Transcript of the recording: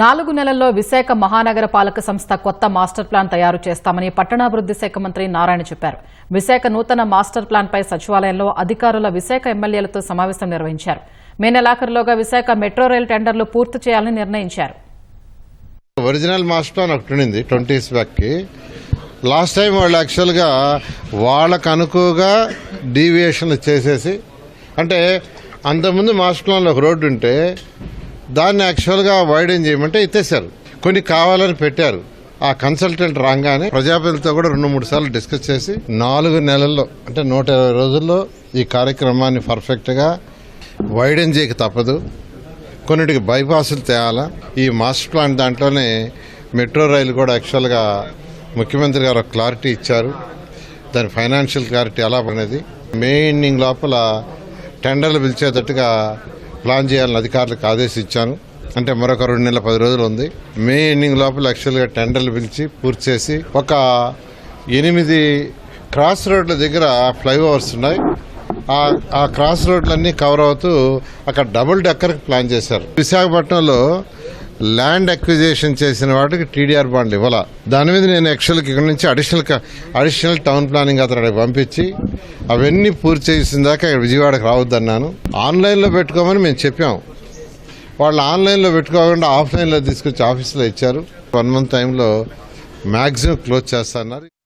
నాలుగు నెలల్లో విశాఖ మహానగర పాలక సంస్థ కొత్త మాస్టర్ ప్లాన్ తయారు చేస్తామని పట్టణాభివృద్ది శాఖ మంత్రి నారాయణ చెప్పారు. విశాఖ నూతన మాస్టర్ ప్లాన్పై సచివాలయంలో అధికారుల విశాఖ ఎమ్మెల్యేలతో సమావేశం నిర్వహించారు. మే నెలాఖరులోగా విశాఖ మెట్రో రైల్ టెండర్లు పూర్తి చేయాలని నిర్ణయించారు. ఒరిజినల్ మాస్టర్ ప్లాన్ ఒకటి ఉండింది ట్వంటీస్ బ్యాక్కి లాస్ట్ టైం వాళ్ళు యాక్చువల్గా వాళ్ళకు అనుకుగా డీవియేషన్లు చేసేసి అంటే అంతకుముందు మాస్టర్ ప్లాన్లో ఒక రోడ్డు ఉంటే దాన్ని యాక్చువల్గా వైడెన్ చేయమంటే ఎత్తేసారు కొన్ని కావాలని పెట్టారు. ఆ కన్సల్టెంట్ రాగానే ప్రజాపతితో కూడా రెండు మూడు సార్లు డిస్కస్ చేసి నాలుగు నెలల్లో అంటే నూట ఇరవై రోజుల్లో ఈ కార్యక్రమాన్ని పర్ఫెక్ట్గా వైడెన్ చేయక తప్పదు. కొన్నిటికి బైపాసులు తేయాలా ఈ మాస్టర్ ప్లాన్ దాంట్లోనే మెట్రో రైలు కూడా యాక్చువల్గా ముఖ్యమంత్రి గారు ఒక క్లారిటీ ఇచ్చారు. దాని ఫైనాన్షియల్ క్లారిటీ ఎలా పడినది మే ఎండింగ్ లోపల టెండర్లు పిలిచేటట్టుగా ప్లాన్ చేయాలని అధికారులకు ఆదేశించాను. అంటే మరొక రెండు నెలల పది రోజులు ఉంది. మే ఎండింగ్ లోపల యాక్చువల్గా టెండర్లు పిలిచి పూర్తి చేసి ఒక ఎనిమిది క్రాస్ రోడ్ల దగ్గర ఫ్లైఓవర్స్ ఉన్నాయి. ఆ క్రాస్ రోడ్లన్నీ కవర్ అవుతూ అక్కడ డబుల్ డెక్కర్ ప్లాన్ చేశారు. విశాఖపట్నంలో ల్యాండ్ అక్విజిషన్ చేసిన వాటికి టీడీఆర్ బాండ్లు ఇవ్వాల? దాని మీద నేను యాక్చువల్గా ఇక్కడ నుంచి అడిషనల్ అడిషనల్ టౌన్ ప్లానింగ్ అతను పంపించి అవన్నీ పూర్తి చేసిన దాకా ఇక్కడ విజయవాడకు రావద్దన్నాను. ఆన్లైన్లో పెట్టుకోమని మేము చెప్పాం. వాళ్ళు ఆన్లైన్లో పెట్టుకోకుండా ఆఫ్లైన్లో తీసుకొచ్చి ఆఫీస్లో ఇచ్చారు. వన్ మంత్ టైంలో మ్యాక్సిమం క్లోజ్ చేస్తున్నారు